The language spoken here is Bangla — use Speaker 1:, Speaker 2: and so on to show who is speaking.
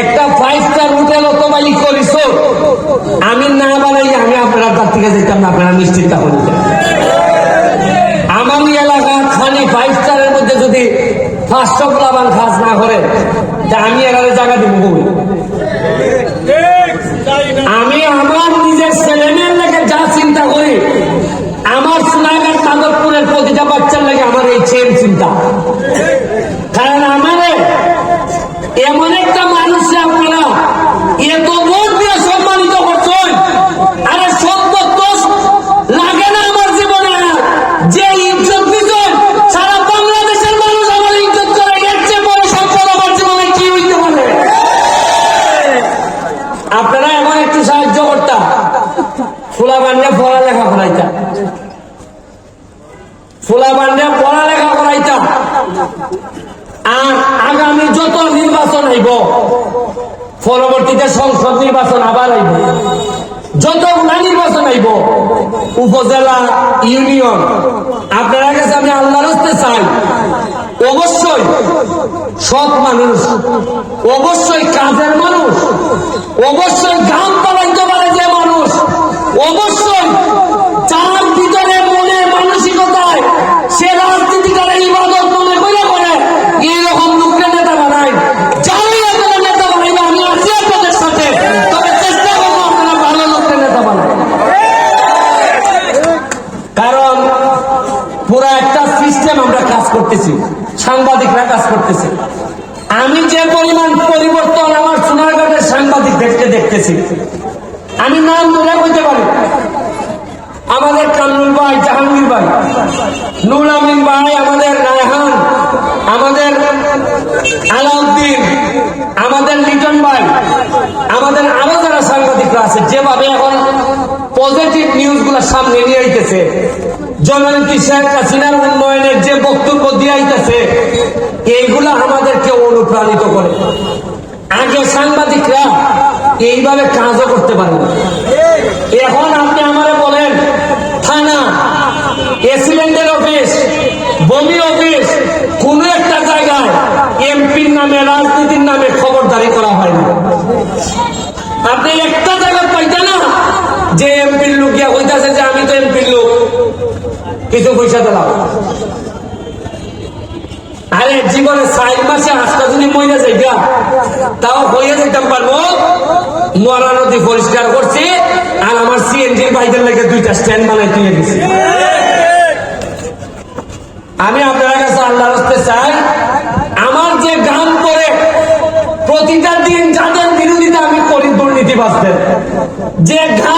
Speaker 1: একটা ফাইভ স্টার হোটেল অত মালিক করিস আমি না বানাই, আমি আপনার তার থেকে যেতাম না, আপনারা নিশ্চিত হয়ে আমার এলাকা খানি ফাইভ স্টারের মধ্যে যদি ফার্স্ট অফ লাভান খাস না করে, তা আমি এরারে জায়গা দিব আমি আমার নিজের ছেলেমেয়ের লেগে যা চিন্তা করি, আমার সোনাগার কাদরপুরের প্রতিটা বাচ্চার লাগে আমার এই চেন চিন্তা। কারণ আমার এমন একটা আপনারা এমন একটু সাহায্য করতাম। ফুলা বান্ডে পড়ালেখা করাইতাম। ফুলা বান্ডে পড়ালেখা করাইতাম। আর আগামী যত নির্বাচন হইব, পরবর্তীতে সংসদ নির্বাচন আবার আইব যতগুলা নির্বাচন আইব উপজেলা, ইউনিয়ন, আপনারা কাছে আমি আল্লাহর হস্তে চাই, অবশ্যই সৎ মানুষ, অবশ্যই কাজের মানুষ অবশ্যই গান পালাইতে পারে যে মানুষ। অবশ্যই যার ভিতরে মনে মানসিকতায় সে রাজনীতি করে ইবাদত মনে করে করে এইরকম লোককে নেতা বানায়। যারাই আপনারা নেতা বানাইবে, আমি আছি আপনাদের সাথে। তবে চেষ্টা করব আপনারা ভালো লোককে নেতা বানায় কারণ পুরো একটা সিস্টেম আমরা কাজ করতেছি, সাংবাদিকরা কাজ করতেছে। আমি যে পরিমাণ পরিবর্তন আমার সোনারঘাটের সাংবাদিক দেখতেছি আমি নাম ধরে বলতে পারি। আমাদের কামরুল ভাই, জাহাঙ্গীর ভাই, নুর আমিন ভাই, আমাদের রায়হান, আমাদের আলাউদ্দিন, আমাদের লিটন ভাই, আমাদের আরও যারা সাংবাদিকরা আছে, যেভাবে এখন পজিটিভ নিউজগুলা সামনে নিয়ে আইতেছে জননীতি শেখ হাসিনার উন্নয়নের যে বক্তব্য দিয়ে আইতেছে, এইগুলা আমাদেরকে অনুপ্রাণিত করে। আগে সাংবাদিকরা এইভাবে কাজও করতে পারে এখন আপনি আমারে বলেন, থানা, এসিলেন্টের অফিস, বমি অফিস, কোন একটা জায়গায় এমপির নামে, রাজনীতির নামে খবরদারি করা হয় না। আপনি একটা জায়গায় পাইতেন না যে এমপির লোক গিয়া কইতাছে যে আমি তো এমপির লোক, কিছু পয়সা দিলাম আরে জীবনে চার মাসে আটটা যদি মহিলা যাইগা। তাও হয়ে যেতাম পারব। মরা নদী পরিষ্কার করছি, আর আমার সিএনজির বাইকের লেগে দুইটা স্ট্যান্ড বানাই তুলে দিছি। আমি আপনার কাছে আল্লাহ রাস্তে চাই, আমার যে গান করে প্রতিটা দিন যাদের বিরোধিতা আমি করি দুর্নীতিবাসদের যে ঘাম